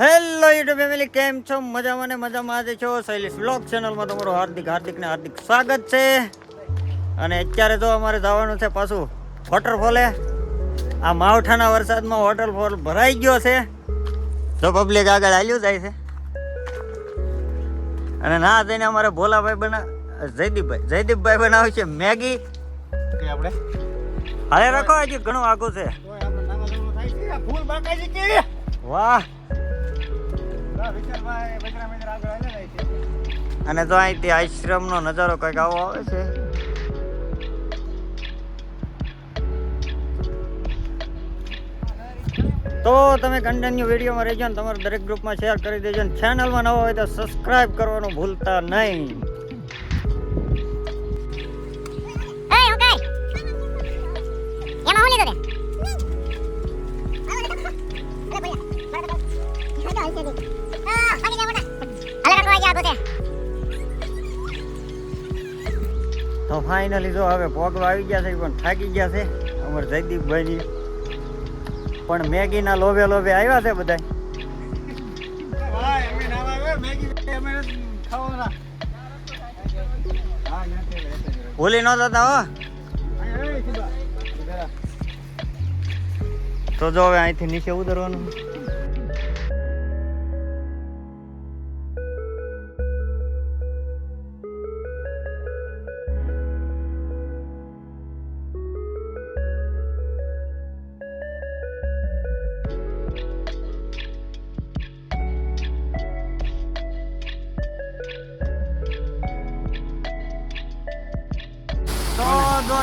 Hello YouTube family કેમ છો? મજામાં ને મજામાં આજે છો શૈલેષ બ્લોગ ચેનલમાં તમારું હાર્દિક હાર્દિક ને હાર્દિક સ્વાગત છે. અને અત્યારે તો અમારે જવાનું છે પાછું વોટરફોલે આ માવઠાના વરસાદમાં વોટરફોલ ભરાઈ ગયો છે. તો પબ્લિક આગળ હાલ્યું જાય છે. અને ના જઈને અમારે ભોલાભાઈ બના જયદીપભાઈ જયદીપભાઈ બનાવે છે મેગી. આપણે. હાલે રાખો હજી ઘણું આગું છે. વાહ. અને તો અહીંથી આશ્રમનો નજારો કંઈક આવો આવે છે. તો તમે કન્ટિન્યુ વિડીયોમાં રહેજો ને તમારા દરેક ગ્રુપમાં શેર કરી દેજો ને ચેનલમાં નવો હોય તો સબસ્ક્રાઈબ કરવાનું ભૂલતા નહીં. તો ફાઇનલી જો હવે પોગવા આવી ગયા છે પણ થાકી ગયા છે. અમારા જયદીપભાઈની પણ મેગીના લોભે લોભે આવ્યા છે બધા ભૂલી ન જતા હો. તો જો હવે અહીંથી નીચે ઉતરવાનું.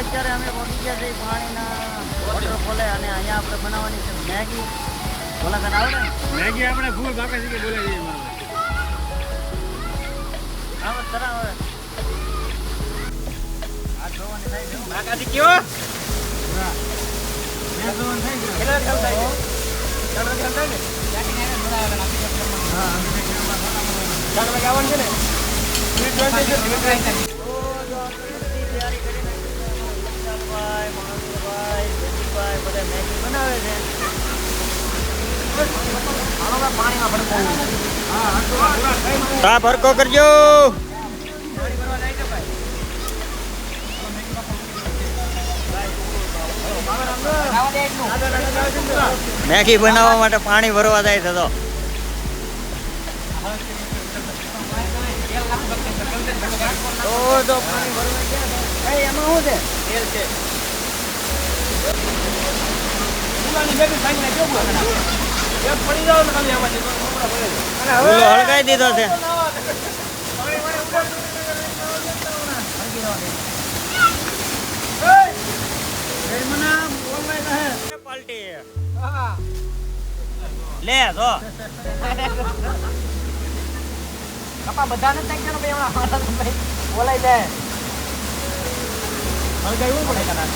અત્યારે અમે પહોંચી ગયા છીએ પાણીના વોટરફોલે અને અહીંયા આપણે બનાવવાની છે મેગી. બોલા તને આવડે મેગી આપણે ફૂલ બાકાજી કે બોલે છે આવો તરા આવે. આ જોવાની થાય છે. બાકાજી મેં થઈ ગયો કેટલા ચાલ થાય ચાલ ચાલ થાય ને હા ચાલ વાગે આવવાનું છે ને? વિશાલભાઈ, મહાવીરભાઈ, જયદીપભાઈ બધા મેગી બનાવે છે. હા ભરકો કરજો. મેગી બનાવવા માટે પાણી ભરવા જાય છે તો. તો પાણી ભરવા ગયા એમાં શું છે? ખાલી છે. હળગાઈ દીધો છે. લે જો. કપા બધાને ટેન્શન ભાઈ હમણાં મારા તો ભાઈ બોલાઈ જાય હળગાવું પડે કદાચ.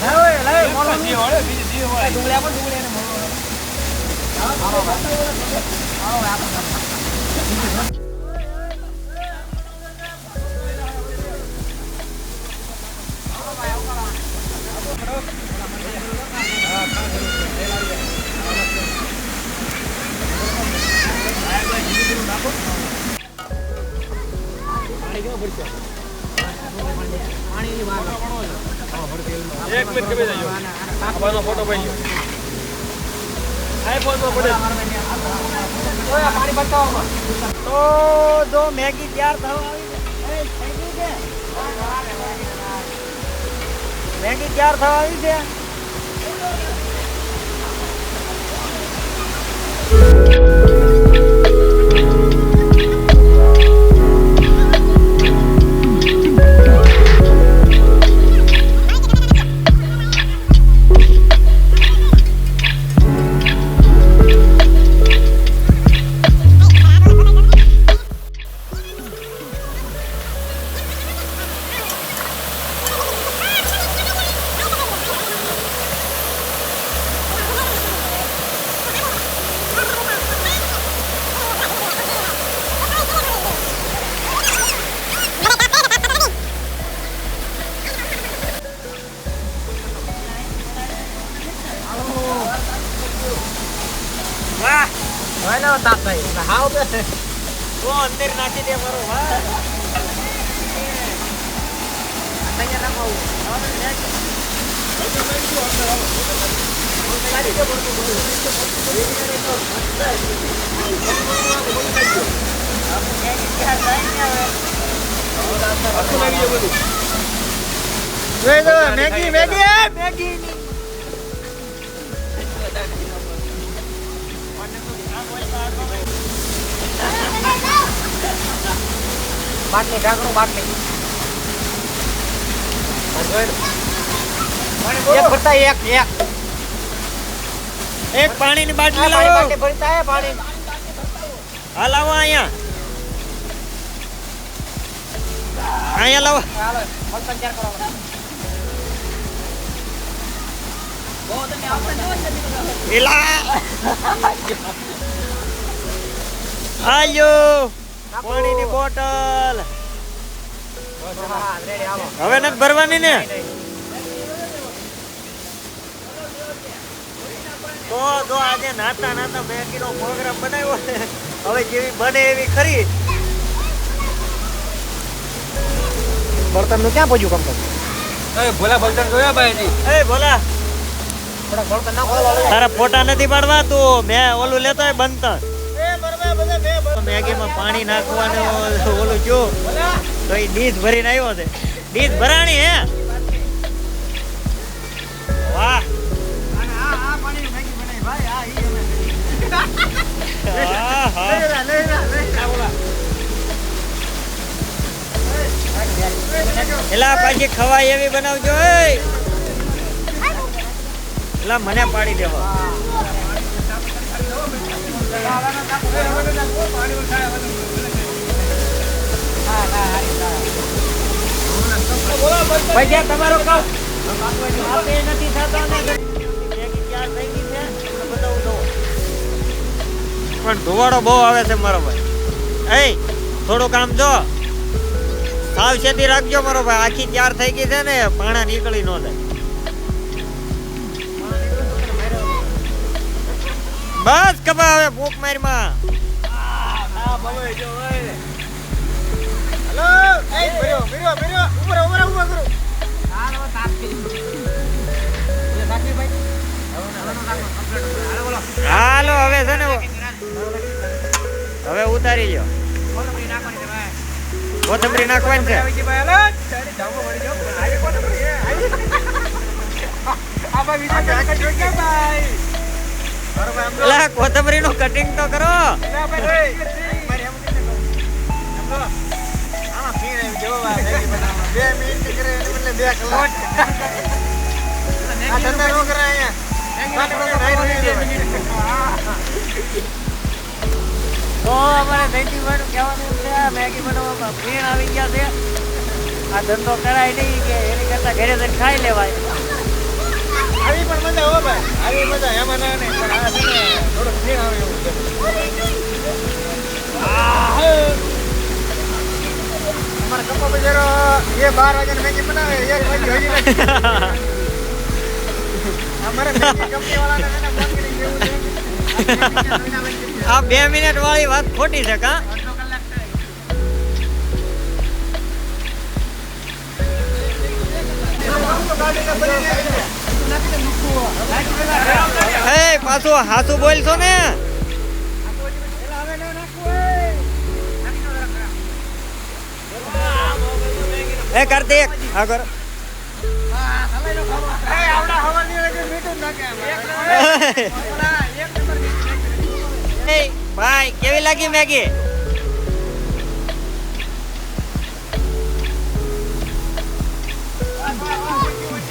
ના હોય લાય મોલો જી હોય બીજી જી હોય. ડુંગળી આપો ડુંગળી એને મોલો. આવો આવો આપો એક મિનિટ કમી જજો આવાનો ફોટો પડી ગયો આઈફોનમાં પડે. પાણી બતાવવામાં. તો જો મેગી તૈયાર થવા આવી છે. મેગી તૈયાર થવા આવી છે. Thank you. હાવ બે તો અંદર નાખી દે મારો ભાઈ. અહીંયા મેગી મેગી મેગી. બાટલી ઢાંકણું બાટલી. એક ભરતા એક એક. એક પાણીની બાટલી પાણી લાવો. બાટલી ભરતા હે પાણી. હા લાવો અહીંયા. અહીંયા લાવો. હાલો ચાર કરો એલા. આલ્યો પાણીની બોટલ. હા રેડી આવો. હવે નથી ભરવાની ને? તો તો આજે નાતા નાતા બે કિલો પ્રોગ્રામ બનાવ્યો છે. હવે જેવી બને એવી ખરી. બળતણનું ક્યાં પહોંચ્યું કમ એ ભોલા બળતણ જોયા ભાઈ એ ભોલા. થોડા બળતણ નાખો. તારા ફોટા નથી પાડવા તું મેં ઓલું લેતો હોય બનતા મેગીમાં પાણી નાખવાનું ઓલું જો. તો એ ડીશ ભરીને આવ્યો છે. ડીશ ભરાણી હે. વાહ. એલા પાછી ખવાય એવી બનાવજો એ એલા મને પાડી દેવા. ભાઈ તમારો કામ. આપે નથી થતો પણ ધુવાડો બહુ આવે છે મારો ભાઈ. એ થોડું કામ જો. સાવચેતી રાખજો મારો ભાઈ. આખી તૈયાર થઈ ગઈ છે ને, પાણા નીકળી ન જાય. બસ કબા હવે ભૂખ મારીમાં. હાલો, હવે છે ને હવે ઉતારી જો કોથમરી નાખવાની છે. એલા કોથમરી નું કટિંગ તો કરો. તો અમારે નૈતિક ભાઈનું કહેવાનું છે મેગી બનાવવામાં ફીણ આવી ગયા છે. આ ધંધો કરાય નહીં કે એની કરતાં ઘરે જઈને ખાઈ લેવાય. આવી પણ મજા હો ભાઈ આવી મજા એમાં ના નહીં પણ આ છે ને થોડુંક ફીણ આવે એવું છે અમારા કંપની વાળાને કેવું આ બે મિનિટ વાળી વાત ખોટી છે. કા એ પાછું હાસુ બોલશો ને. એ કાર્તિક, હા, કર. એ ભાઈ, કેવી લાગી મેગી?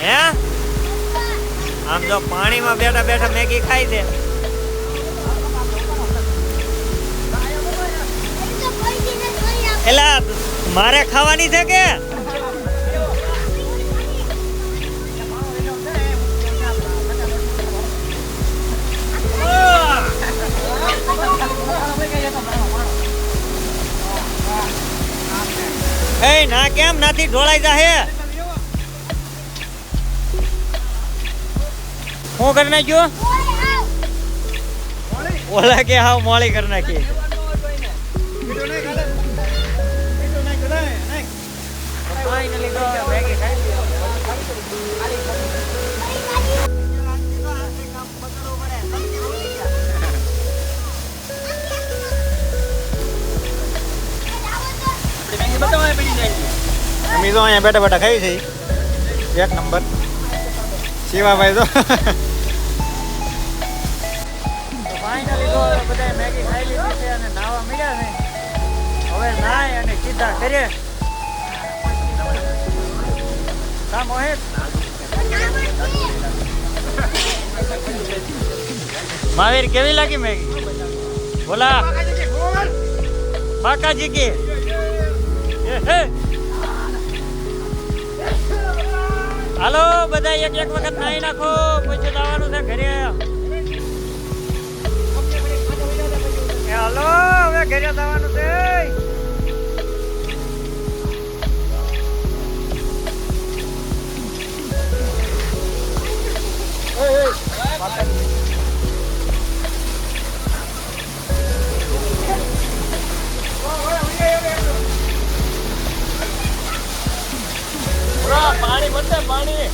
હે? આમ જો પાણીમાં બેઠા બેઠા મેગી ખાઈ છે. એલા મારે ખાવાની છે કે? એ ના કેમ? નાથી ઢોળાઈ જાહે. હું કરી નાખ્યું? ઓલા કે હાવ મોળી કરી નાખી. અમે તો અહીંયા બેઠા બેઠા ખાઈ છે. એક નંબર. શિવાભાઈ તો હવે નાય અને સીધા કરીએ કા મોહિત મહાવીર, કેવી લાગી મેગી? બોલા. બાકાજી કે. હાલો બધા એક એક વખત નાહી નાખો. પછી જવાનું છે ઘરે. હાલો હવે ઘરે જવાનું છે. પૂરા પાણી. ભરશે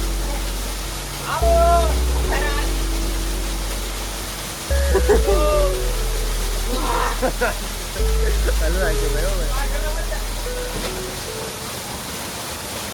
પાણી ચાલુ રાખજો ભાઈ હો ભાઈ